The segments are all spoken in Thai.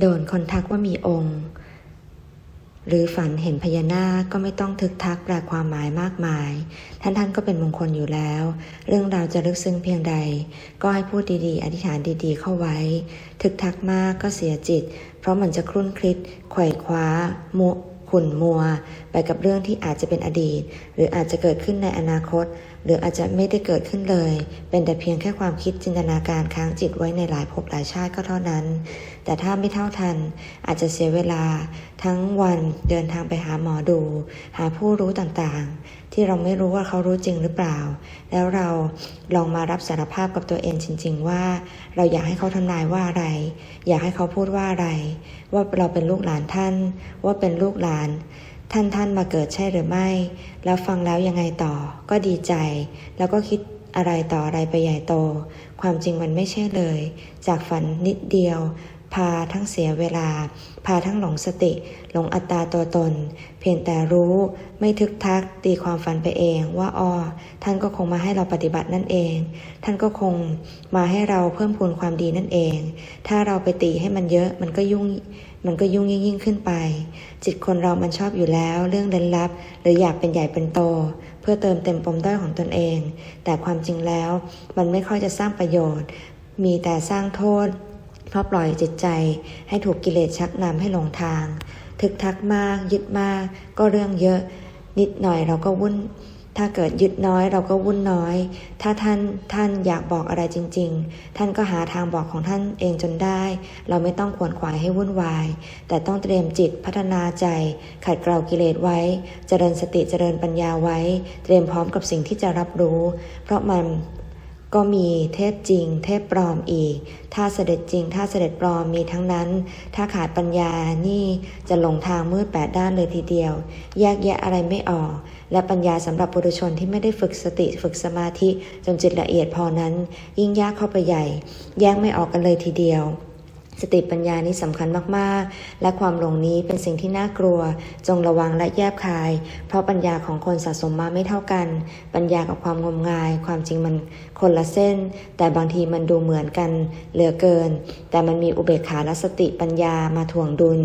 โดนคนทักว่ามีองค์ หรือฝันเห็นพญานาคก็ไม่ต้องทึกทักแปลความหมายมากมาย ท่านท่านก็เป็นมงคลอยู่แล้ว เรื่องราวจะลึกซึ้งเพียงใด ก็ให้พูดดีๆ อธิษฐานดีๆ เข้าไว้ ทึกทักมากก็เสียจิต เพราะมันจะครุ่นคิดไขว่คว้ามุ ขุ่นมัว ไปกับเรื่องที่อาจจะเป็นอดีต หรืออาจจะเกิดขึ้นในอนาคต หรืออาจจะไม่ได้เกิดขึ้นเลย เป็นแต่เพียงแค่ความคิดจินตนาการค้างจิตไว้ในหลายภพหลายชาติก็เท่านั้น แต่ถ้าไม่เท่าทัน อาจจะเสียเวลา ทั้งวันเดินทางไปหาหมอดู หาผู้รู้ต่างๆ ที่เราไม่รู้ว่าเขารู้จริงหรือเปล่า แล้วเราลองมารับสารภาพกับตัวเองจริง ๆ ว่า เราอยากให้เขาทำนายว่าอะไร อยากให้เขาพูดว่าอะไร ว่าเราเป็นลูกหลานท่าน ว่าเป็นลูกหลาน ท่านท่านมาเกิดใช่หรือไม่ แล้วฟังแล้วยังไงต่อ ก็ดีใจ แล้วก็คิดอะไรต่ออะไรไปใหญ่โต ความจริงมันไม่ใช่เลย จากฝันนิดเดียว พาทั้งเสียเวลา พาทั้งหลงสติ หลงอัตตาตัวตน เพียงแต่รู้ไม่ทึกทักตีความฝันไปเองว่าอ้อท่านก็คงมาให้เราปฏิบัตินั่นเอง ท่านก็คงมาให้เราเพิ่มพูนความดีนั่นเอง ถ้าเราไปตีให้มันเยอะมันก็ยุ่งมันก็ยุ่งยิ่งยิ่งขึ้นไป จิตคนเรามันชอบอยู่แล้วเรื่องเล่นลับ หรืออยากเป็นใหญ่เป็นโต เพื่อเติมเต็มปมด้อยของตนเอง แต่ความจริงแล้ว มันไม่ค่อยจะสร้างประโยชน์ มีแต่สร้างโทษ เพราะปล่อยจิตใจให้ถูกกิเลสชักนำให้หลงทาง ทึกทักมาก ยึดมาก ก็เรื่องเยอะ นิดหน่อยเราก็วุ่น ถ้าเกิดยึดน้อยเราก็วุ่นน้อย ถ้าท่านท่านอยากบอกอะไรจริง ๆ ท่านก็หาทางบอกของท่านเองจนได้ เราไม่ต้องขวนขวายให้วุ่นวาย แต่ต้องเตรียมจิตพัฒนาใจ ขัดเกลากิเลสไว้ เจริญสติเจริญปัญญาไว้ เตรียมพร้อมกับสิ่งที่จะรับรู้ เพราะมัน ก็มีเทพจริง เทพปลอมอีก ถ้าเสด็จจริง ถ้าเสด็จปลอมมีทั้งนั้น ถ้าขาดปัญญานี่จะหลงทางมืดแปดด้านเลยทีเดียว แยกแยะอะไรไม่ออก และปัญญาสำหรับปุถุชนที่ไม่ได้ฝึกสติฝึกสมาธิจนจิตละเอียดพอนั้น ยิ่งยากเข้าไปใหญ่ แยกไม่ออกกันเลยทีเดียว สติปัญญานี้สำคัญมากๆ และความหลงนี้เป็นสิ่งที่น่ากลัว จงระวังและแยบคาย เพราะปัญญาของคนสะสมมาไม่เท่ากัน ปัญญากับความงมงาย ความจริงมันคนละเส้น แต่บางทีมันดูเหมือนกันเหลือเกิน แต่มันมีอุเบกขาและสติปัญญามาถ่วงดุล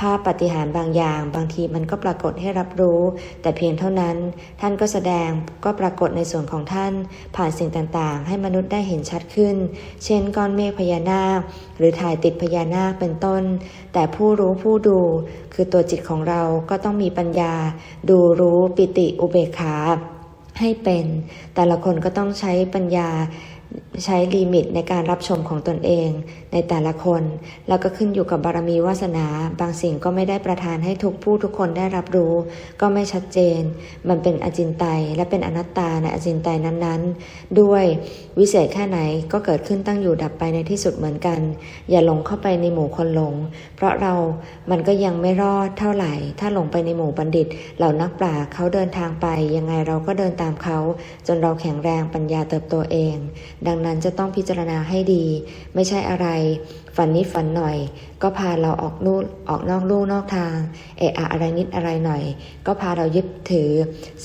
ภาพปฏิหารบางอย่าง บางทีมันก็ปรากฏให้รับรู้ แต่เพียงเท่านั้น ท่านก็แสดงก็ปรากฏในส่วนของท่าน ผ่านสิ่งต่างๆ ให้มนุษย์ได้เห็นชัดขึ้น เช่นก้อนเมฆพญานาคหรือถ่ายติดพญานาคเป็นต้น แต่ผู้รู้ผู้ดู คือตัวจิตของเราก็ต้องมีปัญญา ดูรู้ปิติอุเบกขาให้เป็น แต่ละคนก็ต้องใช้ปัญญาใช้ลิมิตในการรับชมของตนเองในแต่ละคน แล้วก็ขึ้นอยู่กับบารมีวาสนา บางสิ่งก็ไม่ได้ประทานให้ทุกผู้ทุกคนได้รับรู้ ก็ไม่ชัดเจน มันเป็นอจินไตยและเป็นอนัตตาในอจินไตยนั้นๆ ด้วยวิเศษแค่ไหนก็เกิดขึ้นตั้งอยู่ดับไปในที่สุดเหมือนกัน อย่าหลงเข้าไปในหมู่คนหลง เพราะเรามันก็ยังไม่รอดเท่าไหร่ ถ้าหลงไปในหมู่บัณฑิต เหล่านักปราชญ์เขาเดินทางไป ยังไงเราก็เดินตามเขา จนเราแข็งแรงปัญญาเติบโตเอง ดังนั้นจะต้องพิจารณาให้ดี ไม่ใช่อะไร ฝันนิดฝันหน่อย ก็พาเราออกนู่นออกนอกลู่นอกทาง เอะอะอะไรนิดอะไรหน่อย ก็พาเรายึดถือ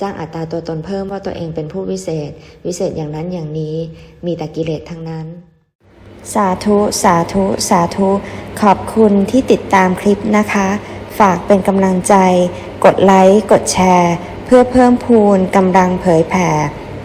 สร้างอัตราตัวตนเพิ่มว่าตัวเองเป็นผู้วิเศษ วิเศษอย่างนั้นอย่างนี้ มีแต่กิเลสทั้งนั้น สาธุ สาธุ สาธุ ขอบคุณที่ติดตามคลิปนะคะ ฝากเป็นกำลังใจ กดไลค์ กดแชร์ เพื่อเพิ่มพูนกำลังเผยแผ่